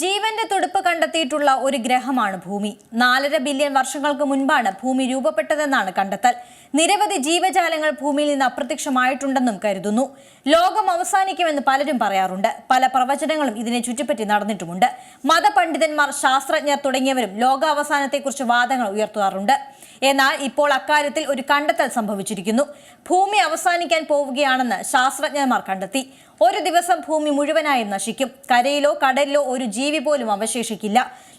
ജീവന്റെ തുടുപ്പ് കണ്ടെത്തിയിട്ടുള്ള ഒരു ഗ്രഹമാണ് ഭൂമി. നാലര ബില്യൺ വർഷങ്ങൾക്ക് മുൻപാണ് ഭൂമി രൂപപ്പെട്ടതെന്നാണ് കണ്ടെത്തൽ. നിരവധി ജീവജാലങ്ങൾ ഭൂമിയിൽ നിന്ന് അപ്രത്യക്ഷമായിട്ടുണ്ടെന്നും കരുതുന്നു. ലോകം അവസാനിക്കുമെന്ന് പലരും പറയാറുണ്ട്. പല പ്രവചനങ്ങളും ഇതിനെ ചുറ്റിപ്പറ്റി നടന്നിട്ടുമുണ്ട്. മതപണ്ഡിതന്മാർ ശാസ്ത്രജ്ഞർ തുടങ്ങിയവരും ലോകാവസാനത്തെക്കുറിച്ച് വാദങ്ങൾ ഉയർത്താറുണ്ട്. എന്നാൽ ഇപ്പോൾ അക്കാര്യത്തിൽ ഒരു കണ്ടെത്തൽ സംഭവിച്ചിരിക്കുന്നു. ഭൂമി അവസാനിക്കാൻ പോവുകയാണെന്ന് ശാസ്ത്രജ്ഞന്മാർ കണ്ടെത്തി. ഒരു ദിവസം ഭൂമി മുഴുവനായി നശിക്കും. കരയിലോ കടലിലോ ഒരു ജീവി പോലും അവശേഷിക്കില്ല.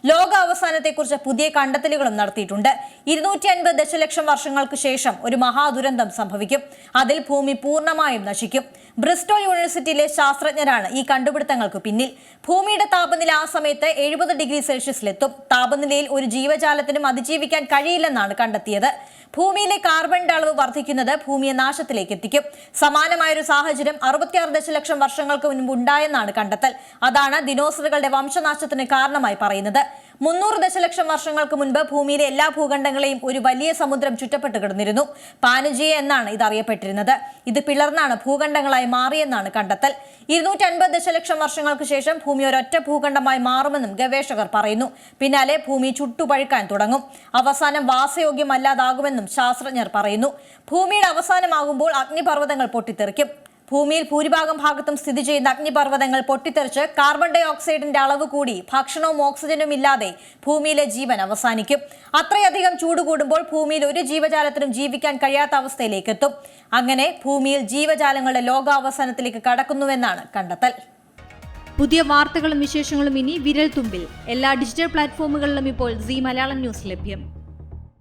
ലോക അവസാനത്തെക്കുറിച്ച് പുതിയ കണ്ടെത്തലുകളും നടത്തിയിട്ടുണ്ട്. ഇരുന്നൂറ്റി അൻപത് ദശലക്ഷം വർഷങ്ങൾക്ക് ശേഷം ഒരു മഹാദുരന്തം സംഭവിക്കും. അതിൽ ഭൂമി പൂർണമായും നശിക്കും. ബ്രിസ്റ്റോൾ യൂണിവേഴ്സിറ്റിയിലെ ശാസ്ത്രജ്ഞരാണ് ഈ കണ്ടുപിടുത്തങ്ങൾക്ക് പിന്നിൽ. ഭൂമിയുടെ താപനില ആ സമയത്ത് എഴുപത് ഡിഗ്രി സെൽഷ്യസിലെത്തും. താപനിലയിൽ ഒരു ജീവജാലത്തിനും അതിജീവിക്കാൻ കഴിയില്ലെന്നാണ് കണ്ടെത്തിയത്. ഭൂമിയിലെ കാർബണിന്റെ അളവ് വർദ്ധിക്കുന്നത് ഭൂമിയെ നാശത്തിലേക്ക് എത്തിക്കും. സമാനമായൊരു സാഹചര്യം അറുപത്തിയാറ് ദശലക്ഷം വർഷങ്ങൾക്ക് മുൻപ് ഉണ്ടായെന്നാണ് കണ്ടെത്തൽ. അതാണ് ദിനോസറുകളുടെ വംശനാശത്തിന് കാരണമായി പറയുന്നത്. മുന്നൂറ് ദശലക്ഷം വർഷങ്ങൾക്ക് മുൻപ് ഭൂമിയിലെ എല്ലാ ഭൂഖണ്ഡങ്ങളെയും ഒരു വലിയ സമുദ്രം ചുറ്റപ്പെട്ട് കിടന്നിരുന്നു. പാനുജിയ എന്നാണ് ഇത് അറിയപ്പെട്ടിരുന്നത് ഇത് പിളർന്നാണ് ഭൂഖണ്ഡങ്ങളായി മാറിയെന്നാണ് കണ്ടെത്തൽ. ഇരുന്നൂറ്റി അൻപത് ദശലക്ഷം വർഷങ്ങൾക്ക് ശേഷം ഭൂമി ഒരൊറ്റ ഭൂഖണ്ഡമായി മാറുമെന്നും ഗവേഷകർ പറയുന്നു. പിന്നാലെ ഭൂമി ചുട്ടുപഴുക്കാൻ തുടങ്ങും. അവസാനം വാസയോഗ്യമല്ലാതാകുമെന്നും ശാസ്ത്രജ്ഞർ പറയുന്നു. ഭൂമിയുടെ അവസാനമാകുമ്പോൾ അഗ്നിപർവതങ്ങൾ പൊട്ടിത്തെറിക്കും. ഭൂമിയിൽ ഭൂരിഭാഗം ഭാഗത്തും സ്ഥിതി ചെയ്യുന്ന അഗ്നിപർവതങ്ങൾ പൊട്ടിത്തെറിച്ച് കാർബൺ ഡൈ ഓക്സൈഡിന്റെ അളവ് കൂടി ഭക്ഷണവും ഓക്സിജനും ഇല്ലാതെ ഭൂമിയിലെ ജീവൻ അവസാനിക്കും. അത്രയധികം ചൂട് കൂടുമ്പോൾ ഭൂമിയിൽ ഒരു ജീവജാലത്തിനും ജീവിക്കാൻ കഴിയാത്ത അവസ്ഥയിലേക്ക് എത്തും അങ്ങനെ ഭൂമിയിൽ ജീവജാലങ്ങളുടെ ലോകാവസാനത്തിലേക്ക് കടക്കുന്നുവെന്നാണ് കണ്ടെത്തൽ. പുതിയ വാർത്തകളും വിശേഷങ്ങളും ഇനി വിരൽ തുമ്പിൽ എല്ലാ ഡിജിറ്റൽ പ്ലാറ്റ്ഫോമുകളിലും ഇപ്പോൾ സി മലയാളം ന്യൂസ് ലഭ്യം.